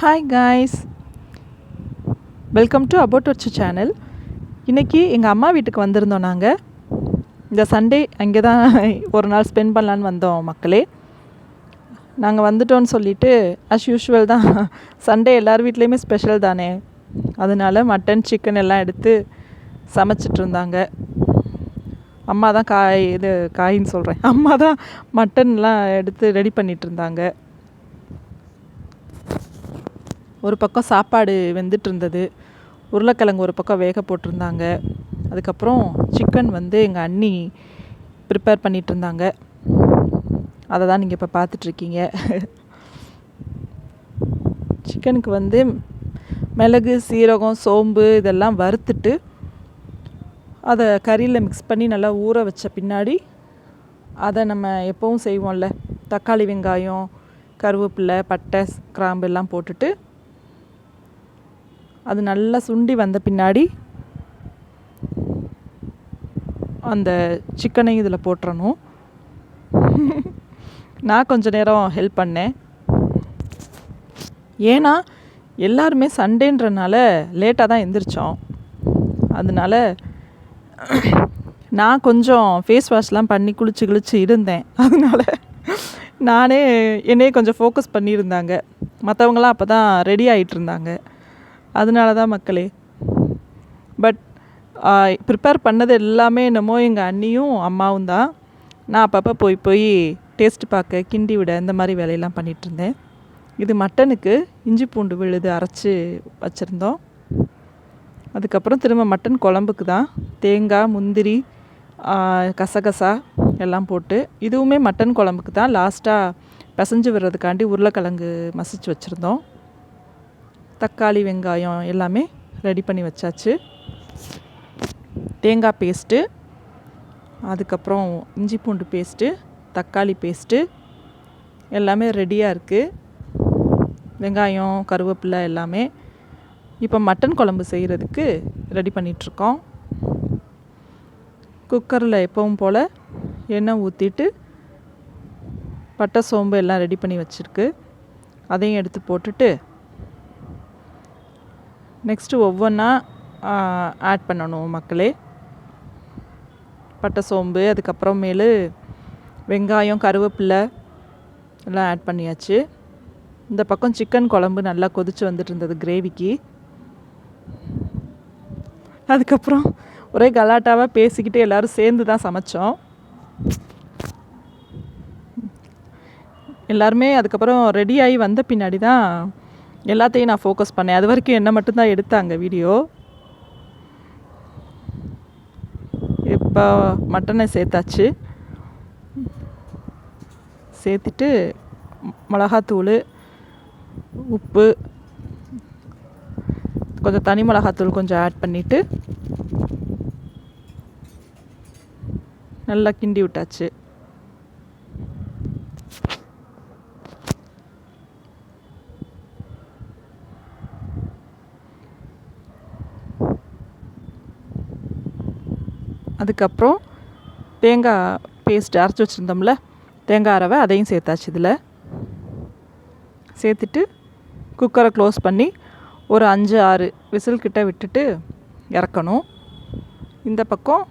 Hi guys welcome to அபவுட் வச்சு channel இன்றைக்கி எங்கள் அம்மா வீட்டுக்கு வந்திருந்தோம் நாங்கள் இந்த சண்டே அங்கே தான் ஒரு நாள் ஸ்பெண்ட் பண்ணலான்னு வந்தோம் மக்களே. நாங்கள் வந்துட்டோன்னு சொல்லிவிட்டு அஸ் யூஷுவல் தான். சண்டே எல்லார் வீட்லேயுமே ஸ்பெஷல் தானே. அதனால மட்டன் சிக்கன் எல்லாம் எடுத்து சமைச்சிட்டு இருந்தாங்க. அம்மா தான் காய் இது காயின்னு சொல்கிறேன் அம்மா தான் மட்டன்லாம் எடுத்து ரெடி பண்ணிகிட்ருந்தாங்க இருந்தாங்க. ஒரு பக்கம் சாப்பாடு வெந்துட்டு இருந்தது உருளைக்கிழங்கு ஒரு பக்கம் வேக போட்டிருந்தாங்க. அதுக்கப்புறம் சிக்கன் வந்து எங்கள் அண்ணி ப்ரிப்பேர் பண்ணிட்டு இருந்தாங்க அதை தான் நீங்கள் இப்போ பார்த்துட்ருக்கீங்க சிக்கனுக்கு வந்து மிளகு சீரகம் சோம்பு இதெல்லாம் வறுத்துட்டு அதை கறியில் மிக்ஸ் பண்ணி நல்லா ஊற வச்ச பின்னாடி அதை நம்ம எப்போவும் செய்வோம்ல. தக்காளி வெங்காயம் கருவேப்பிலை பட்டை கிராம்பு எல்லாம் போட்டுட்டு அது நல்லா சுண்டி வந்த பின்னாடி அந்த சிக்கனையும் இதில் போட்டுறணும். நான் கொஞ்ச நேரம் ஹெல்ப் பண்ணேன். ஏன்னா எல்லாருமே சண்டேன்றனால லேட்டாக தான் எந்திரிச்சோம். அதனால நான் கொஞ்சம் ஃபேஸ் வாஷ்லாம் பண்ணி குளிச்சு குளிச்சு இருந்தேன். அதனால் நானே என்னையே கொஞ்சம் ஃபோக்கஸ் பண்ணியிருந்தாங்க. மற்றவங்களாம் அப்போ தான் ரெடி ஆகிட்டு இருந்தாங்க. அதனால தான் மக்களே பட் ப்ரிப்பேர் பண்ணது எல்லாமே என்னமோ எங்கள் அண்ணியும் அம்மாவும் தான். நான் அப்பப்போ போய் போய் டேஸ்ட் பார்க்க கிண்டி விட இந்த மாதிரி வேலையெல்லாம் பண்ணிகிட்ருந்தேன் இது மட்டனுக்கு இஞ்சி பூண்டு விழுது அரைச்சி வச்சுருந்தோம். அதுக்கப்புறம் திரும்ப மட்டன் குழம்புக்கு தான் தேங்காய் முந்திரி கசகசா எல்லாம் போட்டு இதுவுமே மட்டன் குழம்புக்கு தான் லாஸ்ட்டாக பிசைஞ்சு விடுறதுக்காண்டி உருளைக்கிழங்கு மசிச்சு வச்சுருந்தோம். தக்காளி வெங்காயம் எல்லாமே ரெடி பண்ணி வச்சாச்சு. தேங்காய் பேஸ்ட்டு அதுக்கப்புறம் இஞ்சி பூண்டு பேஸ்ட்டு தக்காளி பேஸ்ட்டு எல்லாமே ரெடியாக இருக்குது வெங்காயம் கருவேப்பிலை எல்லாமே இப்போ மட்டன் குழம்பு செய்கிறதுக்கு ரெடி பண்ணிகிட்ருக்கோம் குக்கரில் எப்பவும் போல் எண்ணெய் ஊற்றிட்டு பட்டை சோம்பு எல்லாம் ரெடி பண்ணி வச்சுருக்கு. அதையும் எடுத்து போட்டுட்டு நெக்ஸ்ட்டு ஒவ்வொன்றா ஆட் பண்ணணும் மக்களே. பட்டை சோம்பு அதுக்கப்புறமேலு வெங்காயம் கருவேப்பிலை எல்லாம் ஆட் பண்ணியாச்சு. இந்த பக்கம் சிக்கன் குழம்பு நல்லா கொதிச்சு வந்துட்டு இருந்தது கிரேவிக்கு அதுக்கப்புறம் ஒரே கலாட்டாவாக பேசிக்கிட்டு எல்லோரும் சேர்ந்து தான் சமைச்சோம். எல்லாருமே அதுக்கப்புறம் ரெடி ஆகி வந்த பின்னாடி தான் எல்லாத்தையும் நான் ஃபோக்கஸ் பண்ணேன். அது வரைக்கும் என்ன மட்டும்தான் எடுத்தாங்க வீடியோ இப்போ மட்டனை சேர்த்தாச்சு. சேர்த்துட்டு மிளகாத்தூள் உப்பு கொஞ்சம் தனி மிளகாத்தூள் கொஞ்சம் ஆட் பண்ணிவிட்டு நல்லா கிண்டி விட்டாச்சு. அதுக்கப்புறம் தேங்காய் பேஸ்ட் அரைச்சி வச்சுருந்தோம்ல தேங்காய் அரவை அதையும் சேர்த்தாச்சு இதில். சேர்த்துட்டு குக்கரை க்ளோஸ் பண்ணி ஒரு அஞ்சு ஆறு விசில் கிட்ட விட்டுட்டு இறக்கணும். இந்த பக்கம்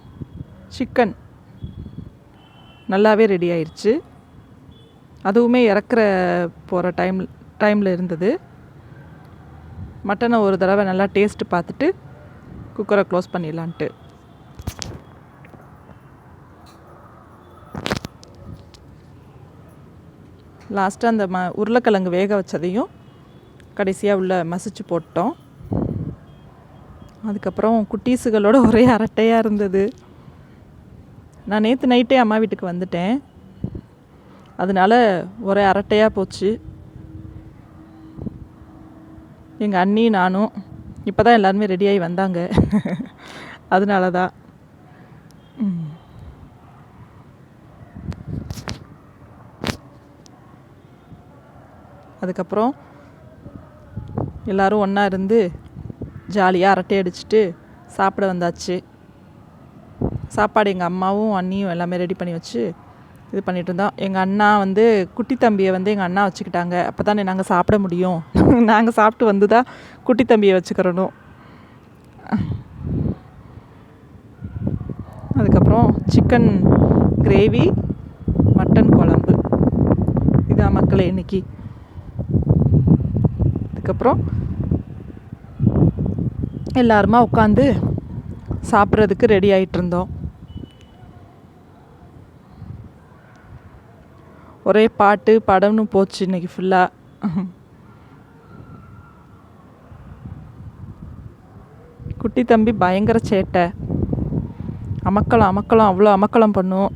சிக்கன் நல்லாவே ரெடி ஆயிடுச்சு அதுவுமே இறக்குற போகிற டைம் டைமில் இருந்தது. மட்டனை ஒரு தடவை நல்லா டேஸ்ட்டு பார்த்துட்டு குக்கரை க்ளோஸ் பண்ணிடலான்ட்டு. லாஸ்ட்டாக அந்த ம உருளைக்கிழங்கு வேக வச்சதையும் கடைசியாக உள்ள மசிச்சு போட்டோம். அதுக்கப்புறம் குட்டீஸுகளோட ஒரே அரட்டையாக இருந்தது. நான் நேற்று நைட்டே அம்மா வீட்டுக்கு வந்துட்டேன். அதனால ஒரே அரட்டையாக போச்சு. எங்கள் அண்ணி நானும் இப்போ தான் எல்லாருமே ரெடியாகி வந்தாங்க. அதனால தான் அதுக்கப்புறம் எல்லோரும் ஒன்றா இருந்து ஜாலியாக அரட்டை அடிச்சுட்டு சாப்பிட வந்தாச்சு. சாப்பாடு எங்கள் அம்மாவும் அண்ணியும் எல்லாமே ரெடி பண்ணி வச்சு இது பண்ணிகிட்டு இருந்தோம். எங்கள் அண்ணா வந்து குட்டி தம்பியை வந்து எங்கள் அண்ணா வச்சுக்கிட்டாங்க. அப்போ தானே நாங்கள் சாப்பிட முடியும். நாங்கள் சாப்பிட்டு வந்து தான் குட்டி தம்பியை வச்சுக்கிறணும். அதுக்கப்புறம் சிக்கன் கிரேவி மட்டன் குழம்பு. இதான் மக்களே இன்னைக்கு. அதுக்கப்புறம் எல்லாருமா உட்காந்து சாப்பிட்றதுக்கு ரெடி ஆயிட்டு இருந்தோம் ஒரே பாட்டு படம்னு போச்சு இன்னைக்கு ஃபுல்லாக குட்டி தம்பி பயங்கர சேட்டை. அமக்களம் அமக்களம் அவ்வளோ அமக்களம் பண்ணும்.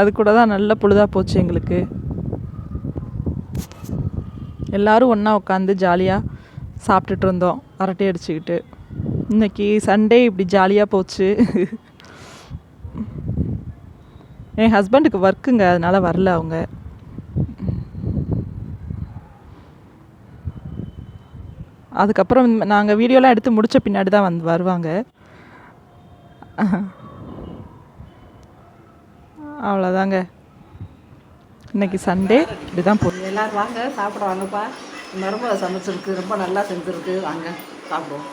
அது கூட தான் நல்ல பொழுதாக போச்சு எங்களுக்கு. எல்லோரும் ஒன்றா உட்காந்து ஜாலியாக சாப்பிட்டுட்டு இருந்தோம். அரட்டை அடிச்சுக்கிட்டு. இன்னைக்கு சண்டே இப்படி ஜாலியாக போச்சு. என் ஹஸ்பண்டுக்கு ஒர்க்குங்க அதனால் வரல அவங்க. அதுக்கப்புறம் நாங்கள் வீடியோலாம் எடுத்து முடித்த பின்னாடி தான் வந்து வருவாங்க. அவ்வளோதாங்க இன்னைக்கு சண்டே. இப்படி தான் போ எல்லாரும் வாங்க சாப்பிட வாங்கப்பா. மருமக சமைச்சிருக்கு ரொம்ப நல்லா செஞ்சுருக்கு. வாங்க சாப்பிடுவோம்.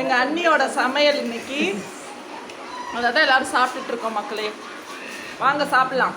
எங்கள் அண்ணியோட சமையல் இன்னைக்கு. அதை தான் எல்லாரும் சாப்பிட்டுட்டு இருக்கோம் மக்களே. வாங்க சாப்பிடலாம்.